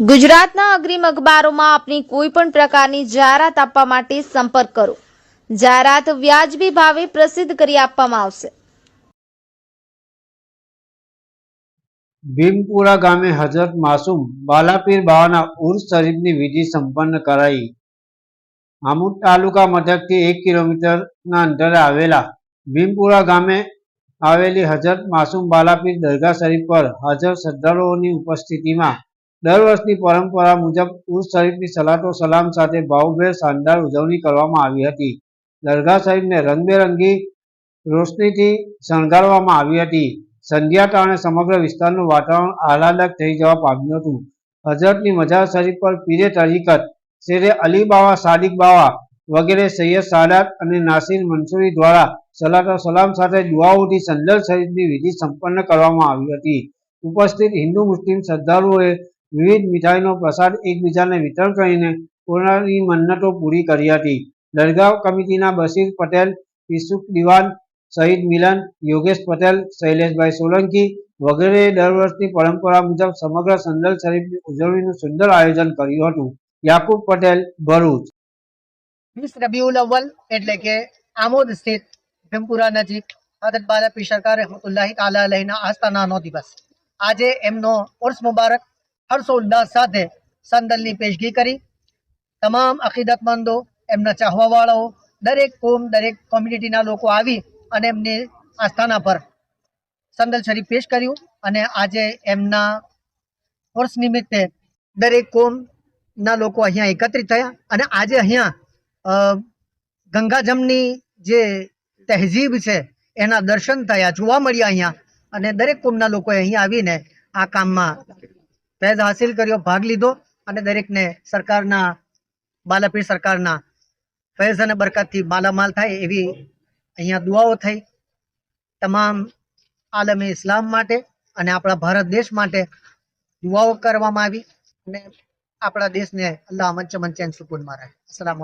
ગુજરાતના અગ્રીમ અખબારોમાં આપની કોઈ પણ પ્રકારની જાહેરાત આપવા માટે સંપર્ક કરો. જાહેરાત વ્યાજબી ભાવે પ્રસિદ્ધ કરી આપવામાં આવશે. ભીમપુરા ગામે હજરત માસુમ બાલાપીર બાવાના ઉર્સ શરીફની વિધિ સંપન્ન કરાઈ. આમુદ તાલુકા મથકથી એક કિલોમીટરના અંતરે આવેલા ભીમપુરા ગામે આવેલી હજરત માસુમ બાલાપીર દરગાહ શરીફ પર હાજર શ્રદ્ધાળુઓની ઉપસ્થિતિમાં દર વર્ષની પરંપરા મુજબ ઉર્સ શરીફની સલાતો સલામ સાથે ભાવભેર શાનદાર ઉજવણી કરવામાં આવી હતી. દરગાહ શરીફને રંગબેરંગી રોશનીથી શણગારવામાં આવી હતી. સંધ્યા કારણે સમગ્ર વિસ્તારનું વાતાવરણ આહલાદક થઈ જવા પામ્યું હતું. હજરતની મજાર શરીફ પર પીરે તરીકત, શેરે અલી બાવા, સાદિક બાવા વગેરે સૈયદ સાદાત અને નાસિર મંસૂરી દ્વારા સલાતો સલામ સાથે દુઆઓથી સંદર શરીફની વિધિ સંપન્ન કરવામાં આવી હતી. ઉપસ્થિત હિન્દુ મુસ્લિમ શ્રદ્ધાળુઓએ વિવિધ મીઠાઈનો પ્રસાદ એકબીજાને વિતરણ કરીને પોતાની મન્નતો પૂરી કરી હતી. દરગાહ કમિટીના બશીર પટેલ, ઈસુફ દિવાન શહીદ મિલન, યોગેશ પટેલ, શૈલેષભાઈ સોલંકી વગેરે દર વર્ષની પરંપરા મુજબ સમગ્ર સંદલ શરીફની ઉજવણીનું સુંદર આયોજન કર્યું હતું. યાકુબ પટેલ, ભરૂચ. વીસ રબીઉલ અવ્વલ એટલે કે આમોદ સ્થિત ભીમપુરા નજીક હદત બાલા પીર સરકાર રહેમતુલ્લાહી તાલા અલહીના આસ્થાનાનો દિવસ. આજે એમનો ઉર્સ મુબારક હર્ષોલ્લાસ સાથે સંદલની પેશગી કરી. તમામ અકીદતમંદો, એમના ચાહવાવાળાઓ, દરેક કોમ, દરેક કોમ્યુનિટીના લોકો આવી અને એમની આસ્થાના પર સંદલ શરીફ પેશ કર્યું અને આજે એમના વર્ષ નિમિત્તે દરેક કોમના લોકો અહીંયા એકત્રિત થયા અને આજે અહીંયા ગંગાજમની જે તહેજીબ છે, એના દર્શન થયા, જોવા મળ્યા અહીંયા અને દરેક કોમના લોકોએ અહીંયા આવીને આ કામમાં ફૈઝ હાસિલ કર્યો, ભાગ લીધો અને દરેકને સરકારના, બાલાપીર સરકારના ફૈઝ અને બરકતથી માલામાલ થાય એવી અહીંયા દુઆઓ થઈ. તમામ આલમે ઇસ્લામ માટે અને આપણા ભારત દેશ માટે દુઆઓ કરવામાં આવી અને આપણા દેશને અલ્લાહ મંચ મંચેન સુકૂનમાં રહે. અસલામ